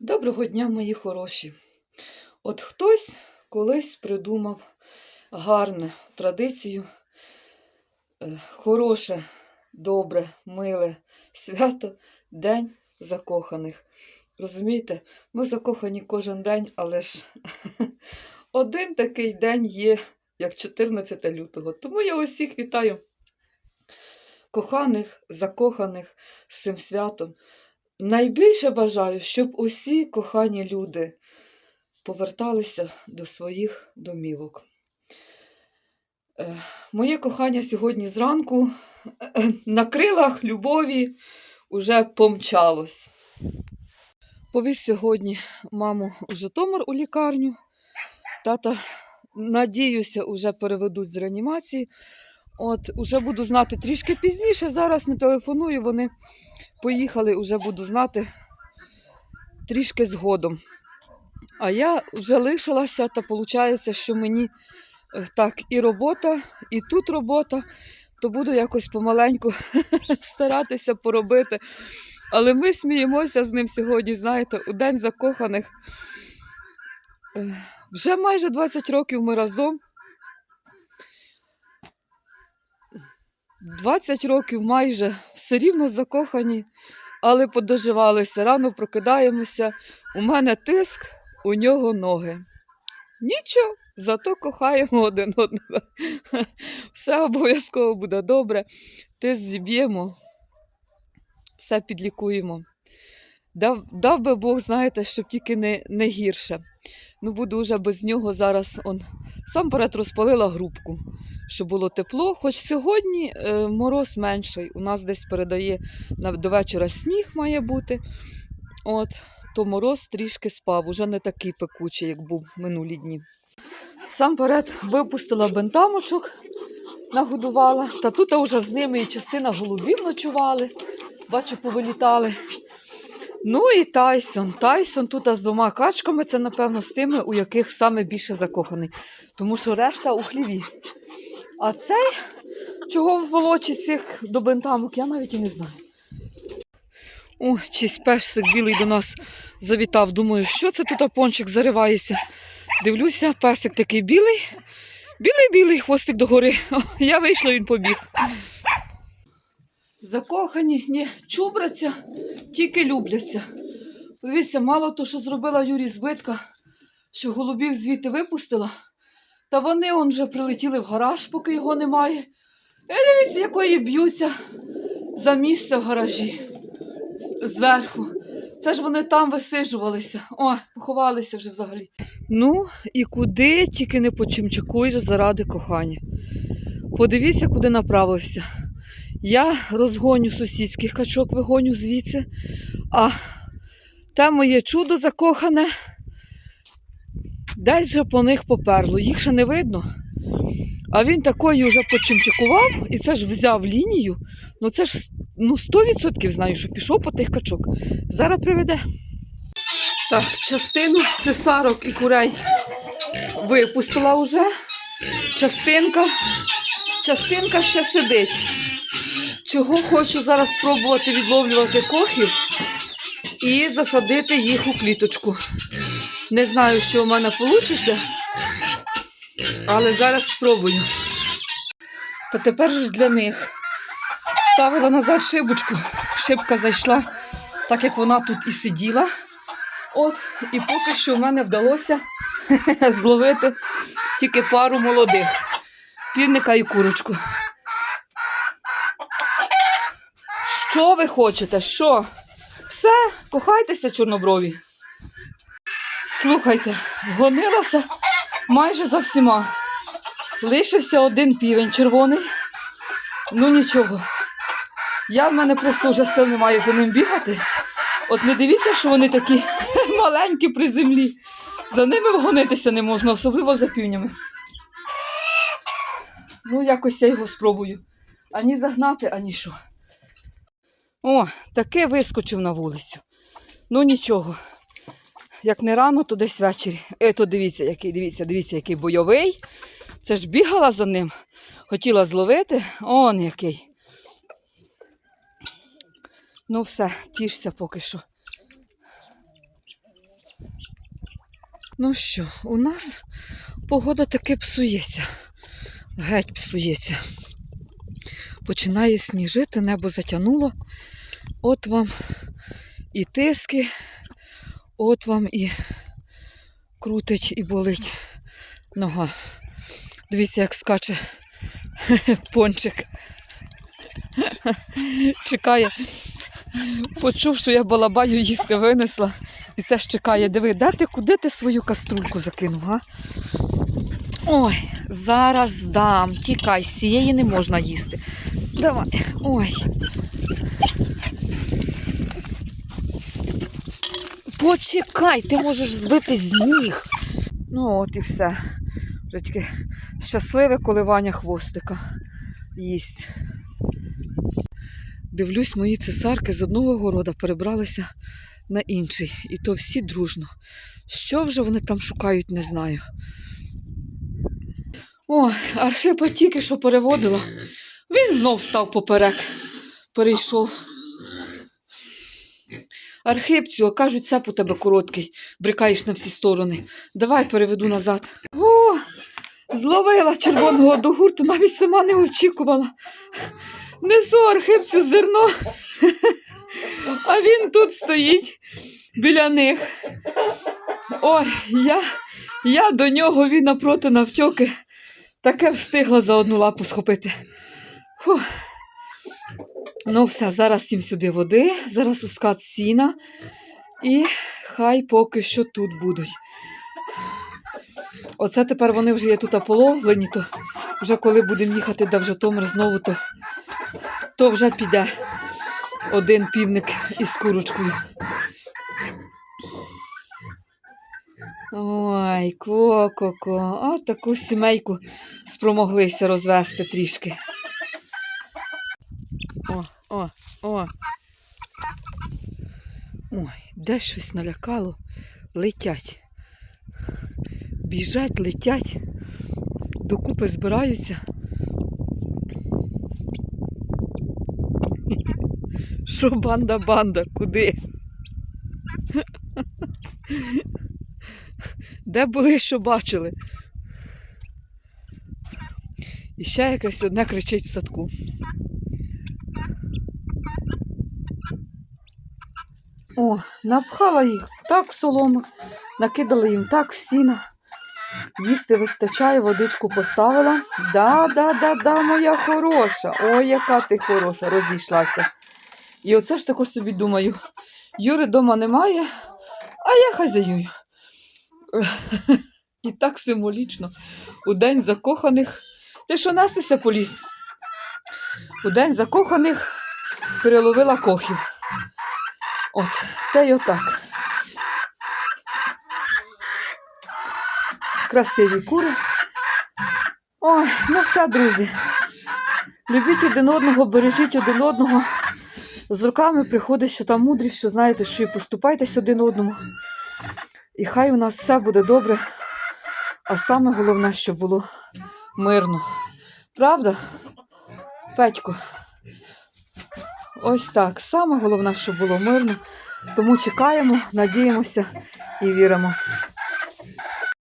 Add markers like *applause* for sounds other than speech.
Доброго дня, мої хороші. От хтось колись придумав гарну традицію, е, хороше, добре, миле свято День закоханих. Розумієте, ми закохані кожен день, але ж *laughs* один такий день є, як 14 лютого. Тому я усіх вітаю коханих, закоханих з цим святом. Найбільше бажаю, щоб усі кохані люди поверталися до своїх домівок. Е, Моє кохання сьогодні зранку е, на крилах любові уже помчалось. Повіз сьогодні маму у Житомир у лікарню. Тата, надіюся, уже переведуть з реанімації. От, уже буду знати трішки пізніше. Зараз не телефоную, вони поїхали, вже буду знати трішки згодом. А я вже лишилася, та виходить, що мені е, так і робота, і тут робота, то буду якось помаленьку *laughs* старатися поробити. Але ми сміємося з ним сьогодні, знаєте, у День закоханих. Е, Вже майже 20 років ми разом. 20 років майже все рівно закохані, але подоживалися. Рано прокидаємося. У мене тиск, у нього ноги. Нічого, зато кохаємо один одного. *laughs* Все обов'язково буде добре. Тиск зіб'ємо, все підлікуємо. Дав, дав би Бог, знаєте, щоб тільки не, не гірше. Ну, буду вже без нього зараз. Он, сам перед розпалила грубку щоб було тепло. Хоч сьогодні е, мороз менший. У нас десь передає до вечора сніг має бути. От, то мороз трішки спав, уже не такий пекучий, як був минулі дні. Сам перед випустила бентамочок, нагодувала, та тут вже з ними і частина голубів ночували, бачу, повилітали. Ну і Тайсон. Тайсон тут з двома качками, це, напевно, з тими, у яких саме більше закоханий. Тому що решта у хліві. А цей, чого волочить цих до бентамок, я навіть і не знаю. О, чийсь песик білий до нас завітав. Думаю, що це тут пончик заривається. Дивлюся, песик такий білий. Білий-білий хвостик догори. *laughs* Я вийшла, він побіг. Закохані, ні, чубраться, тільки любляться. Дивіться, мало то, що зробила Юрій збитка, що голубів звідти випустила. Та вони он вже прилетіли в гараж, поки його немає. І дивіться, якої б'ються за місце в гаражі зверху. Це ж вони там висиджувалися. О, поховалися вже взагалі. Ну, і куди тільки не почимчикуєш заради кохання. Подивіться, куди направився. Я розгоню сусідських качок, вигоню звідси, а те моє чудо закохане. Десь же по них поперло, їх ще не видно. А він такої вже почимчикував і це ж взяв лінію. Ну це ж ну, 100% знаю, що пішов по тих качок. Зараз приведе. Так, частину цесарок і курей випустила вже. Частинка, частинка ще сидить. Чого хочу зараз спробувати відловлювати кохів і засадити їх у кліточку. Не знаю, що у мене вийде, але зараз спробую. Та тепер ж для них ставила назад шибочку. Шибка зайшла, так як вона тут і сиділа. От, і поки що в мене вдалося *laughs* зловити тільки пару молодих півника і курочку. Що ви хочете? Що? Все, кохайтеся, чорноброві. Слухайте, гонилася майже за всіма. Лишився один півень червоний. Ну нічого. Я в мене просто вже сил немає за ним бігати. От не дивіться, що вони такі *laughs* маленькі при землі. За ними вгонитися не можна, особливо за півнями. Ну, якось я його спробую. Ані загнати, ані що. О, таки вискочив на вулицю. Ну нічого. Як не рано, то десь ввечері. Е, то дивіться, який, дивіться, дивіться, який бойовий. Це ж бігала за ним. Хотіла зловити. Он який. Ну все, тішся поки що. Ну що, у нас погода таки псується. Геть псується. Починає сніжити, небо затягнуло. От вам і тиски, от вам і крутить і болить нога. Дивіться, як скаче *laughs* пончик. *laughs* Чекає. Почув, що я балабаю їсти винесла. І це ж чекає. Диви, де ти, куди ти свою каструльку закинув, га? Ой, зараз дам. Тікай, з цієї не можна їсти. Давай. Ой. Почекай, ти можеш збити з ніг. Ну, от і все. Вже тільки щасливе коливання хвостика їсть. Дивлюсь, мої цесарки з одного города перебралися на інший. І то всі дружно. Що вже вони там шукають, не знаю. О, Архипа тільки що переводила. Він знов став поперек. Перейшов. Архипцю, а кажуть, цеп у тебе короткий, брикаєш на всі сторони. Давай переведу назад. О, зловила червоного до гурту, навіть сама не очікувала. Несу архипцю зерно, а він тут стоїть біля них. Ой, я, я до нього, він напроти навтьоки. Таке встигла за одну лапу схопити. Фу. Ну, все, зараз їм сюди води, зараз у скат сіна. І хай поки що тут будуть. Оце тепер вони вже є тут половлені, то вже коли будемо їхати до Житомир знову, то, то вже піде один півник із курочкою. Ой, ко-ко-ко, а таку сімейку спромоглися розвести трішки. О, о, о. Ой, де щось налякало, летять. Біжать, летять, докупи збираються. Що банда банда? Куди? Де були, що бачили? І ще якесь одне кричить в садку. О, напхала їх так соломи, накидала їм так сіна. Їсти вистачає, водичку поставила. Да, да, да, да, моя хороша. Ой, яка ти хороша, розійшлася. І оце ж тако собі думаю. Юри дома немає, а я хазяюю. І так символічно. У день закоханих. Ти що нестися по ліс? У день закоханих переловила кохів. От, та й отак. Красиві кури. Ой, ну все, друзі. Любіть один одного, бережіть один одного. З руками приходить, що там мудрість, що знаєте, що і поступайтесь один одному. І хай у нас все буде добре. А саме головне, щоб було мирно. Правда? Петько? Ось так. Саме головне, щоб було мирно. Тому чекаємо, надіємося і віримо.